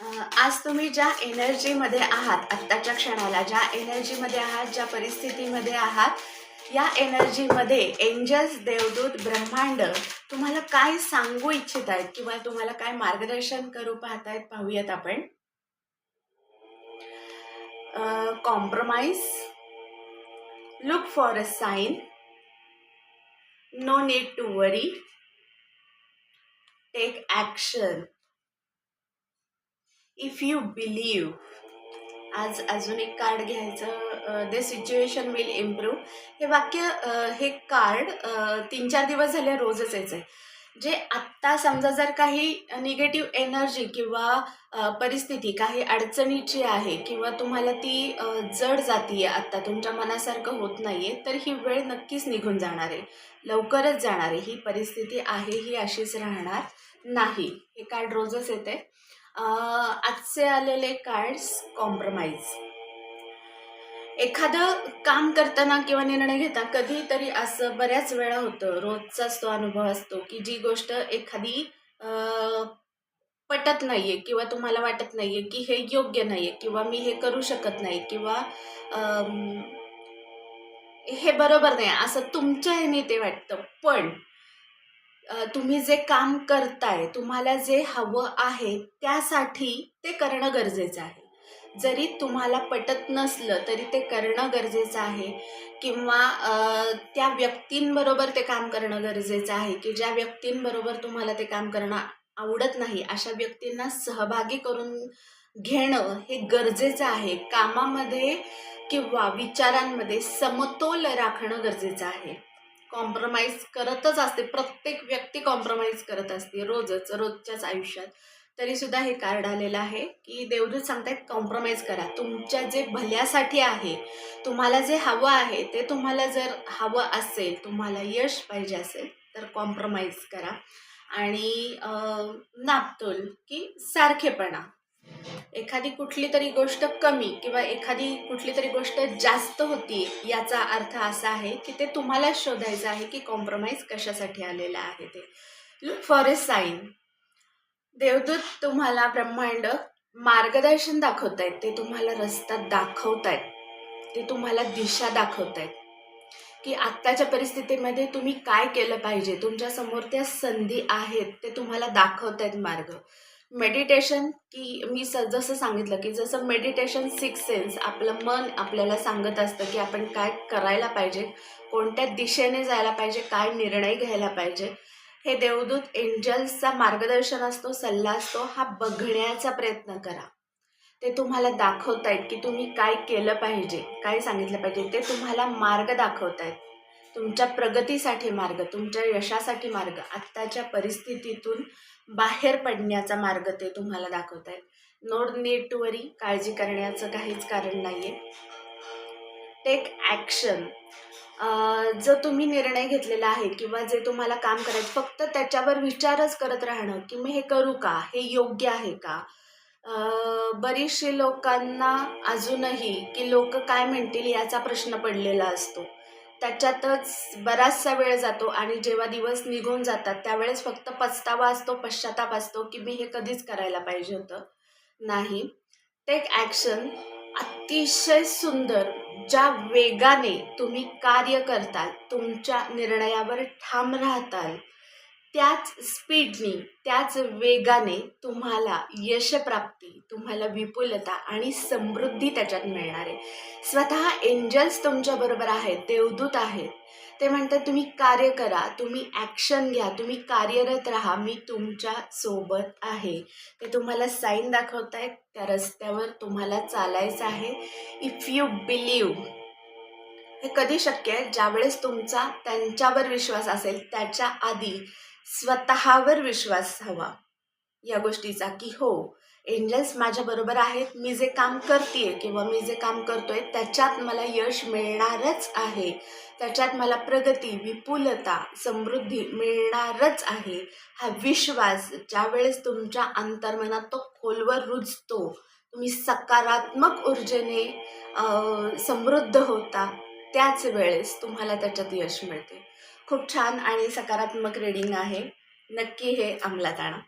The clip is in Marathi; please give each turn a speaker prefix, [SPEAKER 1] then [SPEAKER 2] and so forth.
[SPEAKER 1] आज तुम्ही ज्या एनर्जीमध्ये आहात आत्ताच्या क्षणाला ज्या एनर्जीमध्ये आहात ज्या परिस्थितीमध्ये आहात या एनर्जीमध्ये एंजल्स देवदूत ब्रह्मांड तुम्हाला काय सांगू इच्छित आहेत किंवा तुम्हाला काय मार्गदर्शन करू पाहतायत पाहूयात आपण? Compromise look for a sign no need to worry take action if you believe आज अजून एक कार्ड घ्यायचं द सिच्युएशन विल इम्प्रूव्ह हे वाक्य हे कार्ड तीन चार दिवस झाले रोजच यायचं आहे जे आत्ता समजा जर काही निगेटिव्ह एनर्जी किंवा परिस्थिती काही अडचणीची आहे किंवा तुम्हाला ती जड जाती आहे आत्ता तुमच्या मनासारखं होत नाही आहे तर ही वेळ नक्कीच निघून जाणार आहे. लवकरच जाणार आहे. ही परिस्थिती आहे ही अशीच राहणार नाही. हे कार्ड रोजच येते आहे आजचे आलेले कार्ड्स कॉम्प्रोमाइज एखादं काम करताना किंवा निर्णय घेता कधीतरी असं बऱ्याच वेळा होतं. रोजचाच तो अनुभव असतो की जी गोष्ट एखादी पटत पटत नाहीये किंवा तुम्हाला वाटत नाहीये की हे योग्य नाहीये किंवा मी हे करू शकत नाही किंवा हे बरोबर नाही असं तुमच्या ह्याने ते वाटतं. पण तुम्ही जे काम करताय तुम्हाला जे हवं आहे त्यासाठी ते करणं गरजेचं आहे. जरी तुम्हाला पटत नसलं तरी ते करणं गरजेचं आहे किंवा त्या व्यक्तींबरोबर ते काम करणं गरजेचं आहे की ज्या व्यक्तींबरोबर तुम्हाला ते काम करणं आवडत नाही अशा व्यक्तींना सहभागी करून घेणं हे गरजेचं आहे. कामामध्ये किंवा विचारांमध्ये समतोल राखणं गरजेचं आहे. कॉम्प्रोमाइज करतच असते. प्रत्येक व्यक्ती कॉम्प्रोमाइज करत असते रोजच रोजच्याच आयुष्यात. तरी सुद्धा हे कार्ड आलेलं आहे की देवदूत सांगतायत कॉम्प्रोमाइज करा. तुमच्या जे भल्यासाठी आहे तुम्हाला जे हवं आहे ते तुम्हाला जर हवं असेल तुम्हाला यश पाहिजे असेल तर कॉम्प्रोमाइज करा. आणि नापतोल की सारखेपणा. एखादी कुठली तरी गोष्ट कमी किंवा एखादी कुठली तरी गोष्ट जास्त होती याचा अर्थ असा आहे की ते तुम्हाला शोधायचं आहे की कॉम्प्रोमाइज कशासाठी आलेलं आहे ते. लुक फॉर ए साईन देवदूत तुम्हाला ब्रह्मांड मार्गदर्शन दाखवत आहेत ते तुम्हाला रस्ता दाखवत आहेत ते तुम्हाला दिशा दाखवत आहेत की आत्ताच्या परिस्थितीमध्ये तुम्ही काय केलं पाहिजे? तुमच्यासमोर त्या संधी आहेत ते तुम्हाला दाखवत आहेत मार्ग. मेडिटेशन की मी स जसं सांगितलं की जसं मेडिटेशन सिक्स सेन्स आपलं मन आपल्याला सांगत असतं की आपण काय करायला पाहिजे कोणत्या दिशेने जायला पाहिजे काय निर्णय घ्यायला पाहिजे हे देवदूत एंजल्सचा मार्गदर्शन असतो सल्ला असतो हा बघण्याचा प्रयत्न करा. ते तुम्हाला दाखवतायत की तुम्ही काय केलं पाहिजे काय सांगितलं पाहिजे ते तुम्हाला मार्ग दाखवतायत. तुमच्या प्रगतीसाठी मार्ग तुमच्या यशासाठी मार्ग आत्ताच्या परिस्थितीतून बाहेर पडण्याचा मार्ग ते तुम्हाला दाखवत आहेत नोड नीड टू वरी काळजी करण्याचं काहीच कारण नाही आहे टेक ॲक्शन जो तुम्ही निर्णय घेतलेला आहे किंवा जे तुम्हाला काम करायचं फक्त त्याच्यावर विचारच करत राहणं की मी हे करू का? हे योग्य आहे का? बरीचशी लोकांना अजूनही की लोक काय म्हणतील याचा प्रश्न पडलेला असतो. त्याच्यातच बराचसा वेळ जातो आणि जेव्हा दिवस निघून जातात त्यावेळेस फक्त पस्तावा असतो पश्चाताप असतो की मी हे कधीच करायला पाहिजे होतं नाही. टेक ॲक्शन अतिशय सुंदर ज्या वेगाने तुम्ही कार्य करताल तुमच्या निर्णयावर ठाम राहताल. त्याच स्पीडने त्याच वेगाने तुम्हाला यशप्राप्ती तुम्हाला विपुलता आणि समृद्धी त्याच्यात मिळणार. आहे स्वतः एंजल्स तुमच्याबरोबर आहेत देवदूत आहेत. ते म्हणतात तुम्ही कार्य करा तुम्ही ॲक्शन घ्या तुम्ही कार्यरत राहा मी तुमच्यासोबत आहे. ते तुम्हाला साईन दाखवत आहेत त्या रस्त्यावर तुम्हाला चालायचं आहे. इफ यू बिलीव हे कधी शक्य आहे? ज्यावेळेस तुमचा त्यांच्यावर विश्वास असेल त्याच्या आधी स्वतःवर विश्वास हवा. या गोष्टीचा की हो एंजल्स माझ्याबरोबर आहेत मी जे काम करते किंवा मी जे काम करतोय त्याच्यात मला यश मिळणारच आहे. त्याच्यात मला प्रगती विपुलता समृद्धी मिळणारच आहे. हा विश्वास ज्यावेळेस तुमच्या अंतर्मनात तो खोलवर रुजतो तुम्ही सकारात्मक ऊर्जेने समृद्ध होता त्याच वेळेस तुम्हाला त्याच्यात यश मिळते. खूप छान आणि सकारात्मक रीडिंग आहे. नक्की हे अंमलात आणा.